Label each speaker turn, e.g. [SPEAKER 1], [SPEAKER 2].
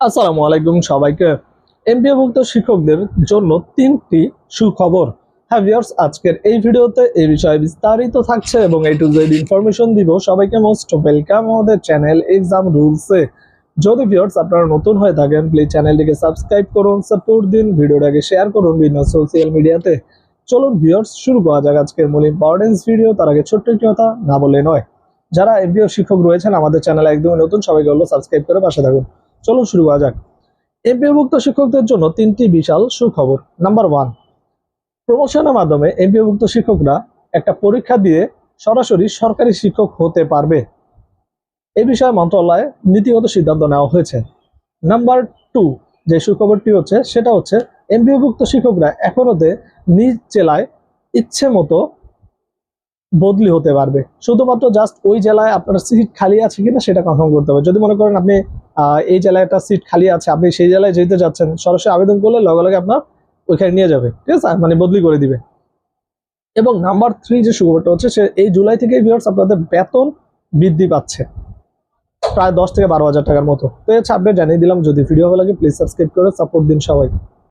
[SPEAKER 1] আসসালামু আলাইকুম সবাইকে। এমপিওভুক্ত শিক্ষকদের জন্য তিনটি সুখবর। হ্যাঁ ভিউয়ার্স আজকের এই ভিডিওতে এই বিষয়ে বিস্তারিত থাকছে এবং এই টু জেড ইনফরমেশন দিব। সবাইকে মোস্ট ওয়েলকাম আমাদের চ্যানেল এক্সাম রুলসে যদি ভিউয়ার্স আপনারা নতুন হয়ে থাকেন প্লিজ চ্যানেলটিকে সাবস্ক্রাইব করুন সাপোর্ট দিন, ভিডিওটাকে শেয়ার করুন বিভিন্ন সোশ্যাল মিডিয়াতে চলুন ভিউয়ার্স শুরু করা যাক আজকের মূল ইম্পর্টেন্স ভিডিও তার আগে ছোট্ট একটি কথা না বলে নয়। যারা এমপিও শিক্ষক রয়েছেন, আমাদের চ্যানেলে একদমই নতুন, সবাইকে হলো সাবস্ক্রাইব করে পাশে থাকুন। চলুন শুরু করা যাক। এমপিওভুক্ত শিক্ষকদের জন্য তিনটি বিশাল সুখবর। নাম্বার ওয়ান প্রমোশনের মাধ্যমে এমপিওভুক্ত শিক্ষকরা একটা পরীক্ষা দিয়ে সরাসরি সরকারি শিক্ষক হতে পারবে। এই বিষয়ে মন্ত্রণালয়ে নীতিগত সিদ্ধান্ত নেওয়া হয়েছে। নাম্বার টু যে সুখবরটি হচ্ছে, সেটা হচ্ছে এমপিওভুক্ত শিক্ষকরা এখনোতে নিজ জেলায় ইচ্ছে মতো বদলি হতে পারবে। শুধুমাত্র জাস্ট ওই জেলায় আপনার সিট খালি আছে কিনা সেটা কনফার্ম করতে হবে। যদি মনে করেন আপনি এই জেলায় একটা সিট খালি আছে, আপনি সেই জেলায় যেতে যাচ্ছেন, সরাসরি আবেদন করলে লগে লগে আপনার ওইখানে নিয়ে যাবে, ঠিক আছে? মানে বদলি করে দিবে। এবং নাম্বার থ্রি যে সুখবরটা হচ্ছে, সে এই জুলাই থেকে ভিউয়ার্স আপনাদের বেতন বৃদ্ধি পাচ্ছে। প্রায় দশ থেকে বারো হাজার টাকার মতো। তো হচ্ছে আপডেট জানিয়ে দিলাম। যদি ভিডিও ভালো লাগে প্লিজ সাবস্ক্রাইব করে সাপোর্ট দিন সবাই